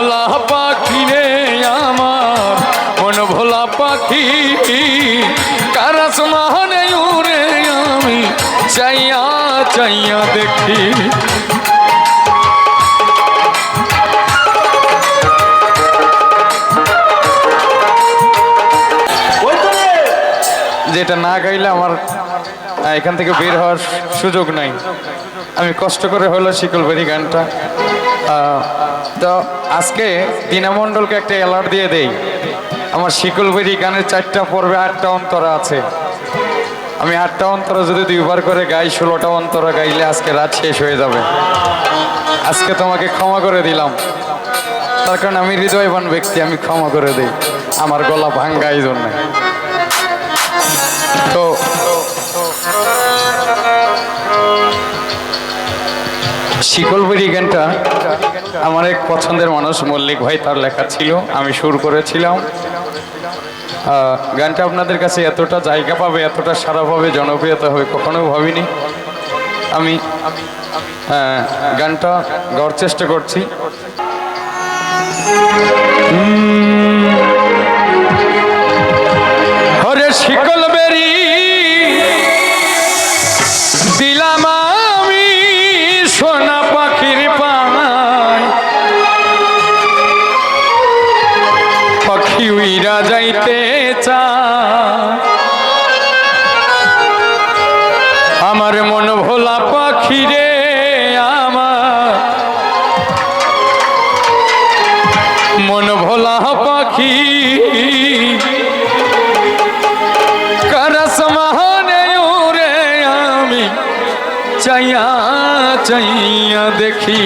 ভোলা পাখি রে আমার, মন ভোলা পাখি। কারাস মাহনে উড়ে আমি, চাইয়া চাইয়া দেখি। যেটা না গাইলে আমার, এখান থেকে বের হওয়ার সুযোগ নাই। আমি কষ্ট করে হলো শিকলবেরি গানটা। তো আজকে দীনামণ্ডলকে একটা অ্যালার্ট দিয়ে দেই। আমার শিকলবেরি গানের চারটা পর্বে আটটা অন্তরা আছে। আমি আটটা অন্তরা যদি দুইবার করে গাই, ষোলোটা অন্তরা গাইলে আজকে রাত শেষ হয়ে যাবে। আজকে তোমাকে ক্ষমা করে দিলাম। তার কারণ আমি হৃদয়বান ব্যক্তি, আমি ক্ষমা করে দিই। আমার গলা ভাঙ্গা এই জন্যে। তো শিকলবেরি গানটা আমার এক পছন্দের মানুষ মল্লিক ভাই তার লেখা ছিল আমি সুর করেছিলাম। গানটা আপনাদের কাছে এতটা জায়গা পাবে এতটা সারা পাবে জনপ্রিয়তা হবে কখনো ভাবিনি। আমি আহ, গানটা গাওয়ার চেষ্টা করছি। শিকল পাখি রে আমার। মন ভোলা পাখি উরে আমি চাইয়া চাইয়া দেখি।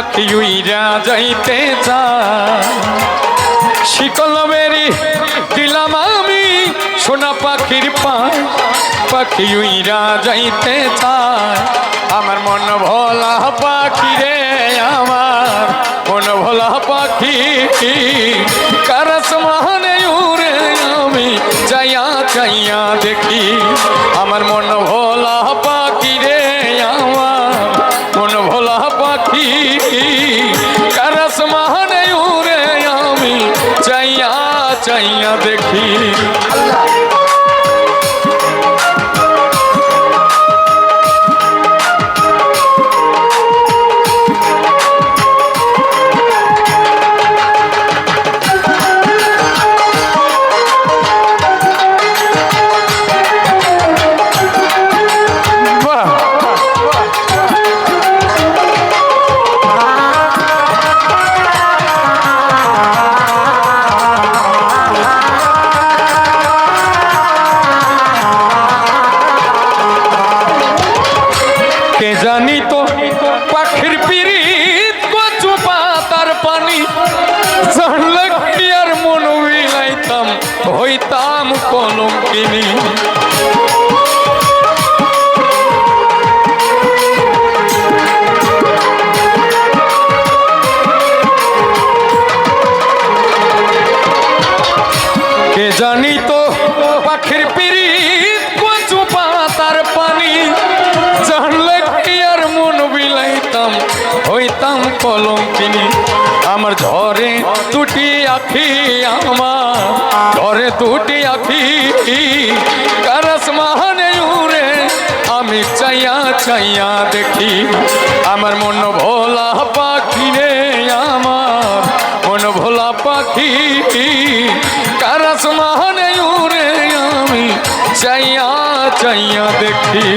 পাখি উইরা যাইতে চায়। শিকল মেরি দিলাম আমি সোনা পাখির পায়। পাখি উইরা যাইতে চায়। আমার মন ভোলা পাখি রে আমার। মন ভোলা পাখি কারস মহানে চাইয়া দেখি। বাহ পাখির পিরিত কচু পাতার পানি। জানলে আর মন বিলাইতাম হইতাম কলঙ্কিনী। জানি তো পাখির পিরিত কচু পাতার পানি? জানলে কলঙ্কিনী আমার ঝরে দুটি আখি, আমার ঝরে দুটি আখি। কারস মাহানে উড়ে, আমি চাইয়া চাইয়া দেখি। আমার মন ভোলা পাখি রে আমার, মন ভোলা পাখি। কারস মাহানে উড়ে, আমি চাইয়া চাইয়া দেখি।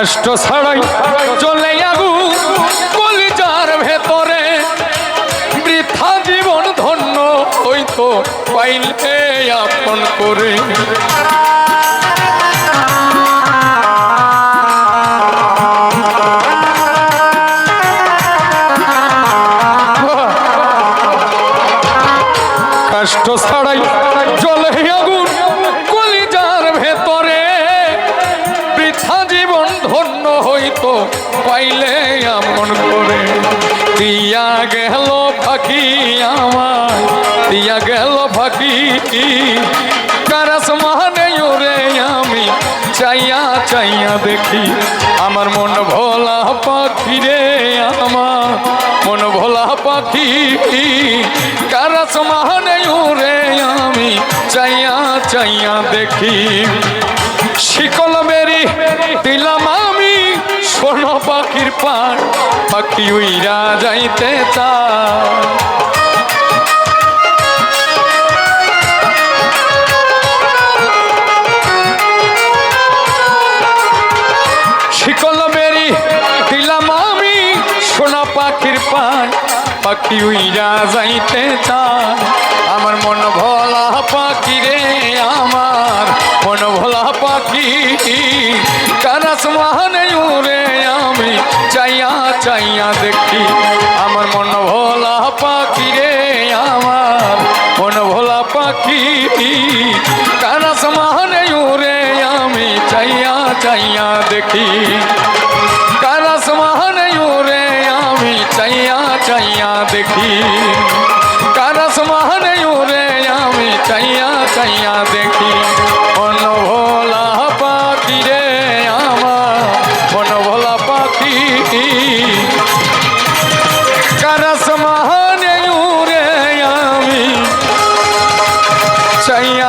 কষ্ট ছাড়াই চলে আগু কলিজার ভেতরে। বৃথা জীবন ধন্য হইতো পাইলে আপন করে। ধন্য হইতো, পাইলে আমন করে। দিয়া গেল ফাঁকি আমার দিয়া গেল ফাঁকি। কারাস মানে ওরে আমি চাইয়া চাইয়া দেখি, আমার মন ভোলা পাখি রে আমার। মন ভোলা পাখি কারাস মানে ওরে আমি চাইয়া চাইয়া দেখি। শিকল বেরি দিলাম শোন পাখির পার পাখি উইরা যাইতে পান, পাখি উইরা যাইতে চায় আমার মন ভোলা পাখি রে চাইয়া চাইয়া দেখি, আমার মন ভোলা পাখি রে আমার। মন ভোলা পাখি কারাস মহানে উড়ে আমি চাইয়া চাইয়া দেখি। কারাস মহানে উড়ে আমি চাইয়া চাইয়া দেখি। কারাস মহানে উড়ে আমি চাইয়া চাইয়া দেখি। চাইয়া